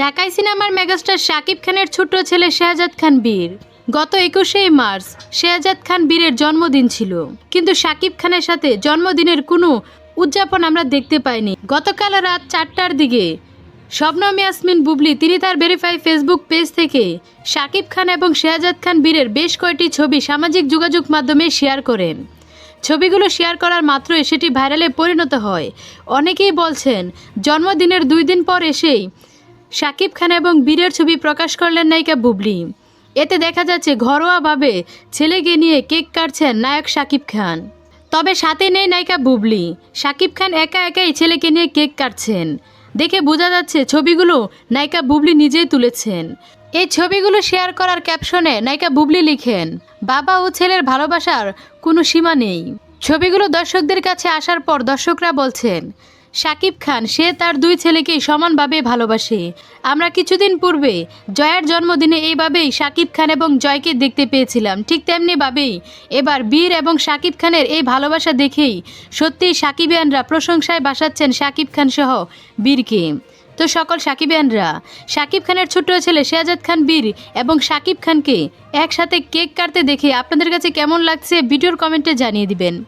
ঢাকাই সিনেমার মেগাস্টার শাকিব খানের ছোট্ট ছেলে শেহজাদ খান বীর। গত একুশে মার্চ শেহজাদ খান বীরের জন্মদিন ছিল। কিন্তু শাকিব খানের সাথে জন্মদিনের কোনো উদযাপন আমরা দেখতে পাইনি। গতকাল রাত চারটার দিকে শবনম ইয়াসমিন বুবলি তিনি তার ভেরিফাই ফেসবুক পেজ থেকে শাকিব খান এবং শেহজাদ খান বীরের বেশ কয়েকটি ছবি সামাজিক যোগাযোগ মাধ্যমে শেয়ার করেন। ছবিগুলো শেয়ার করার মাত্রই সেটি ভাইরালে পরিণত হয়। অনেকেই বলছেন, জন্মদিনের দুই দিন পর এসেই শাকিব খান এবং বীরের ছবি প্রকাশ করলেন নায়িকা বুবলি। এতে দেখা যাচ্ছে ঘরোয়াভাবে ছেলেকে নিয়ে কেক কাটছেন নায়ক শাকিব খান। তবে সাথে নেই নায়িকা বুবলি। শাকিব খান একা একাই ছেলেকে নিয়ে কেক কাটছেন। দেখে বোঝা যাচ্ছে ছবিগুলো নায়িকা বুবলি নিজেই তুলেছেন। এই ছবিগুলো শেয়ার করার ক্যাপশনে নায়িকা বুবলি লিখেন, বাবা ও ছেলের ভালোবাসার কোনো সীমা নেই। ছবিগুলো দর্শকদের কাছে আসার পর দর্শকরা বলছেন শাকিব খান, সে তার দুই ছেলেকেই সমানভাবে ভালোবাসে। আমরা কিছুদিন পূর্বে জয়ের জন্মদিনে এইভাবেই শাকিব খান এবং জয়কে দেখতে পেয়েছিলাম। ঠিক তেমনিভাবেই এবার বীর এবং শাকিব খানের এই ভালোবাসা দেখেই সত্যিই সাকিবিয়ানরা প্রশংসায় বাসাচ্ছেন শাকিব খান সহ বীরকে। তো সকল সাকিবিয়ানরা, সাকিব খানের ছোট্ট ছেলে শেহজাদ খান বীর এবং শাকিব খানকে একসাথে কেক কাটতে দেখে আপনাদের কাছে কেমন লাগছে ভিডিওর কমেন্টে জানিয়ে দিবেন।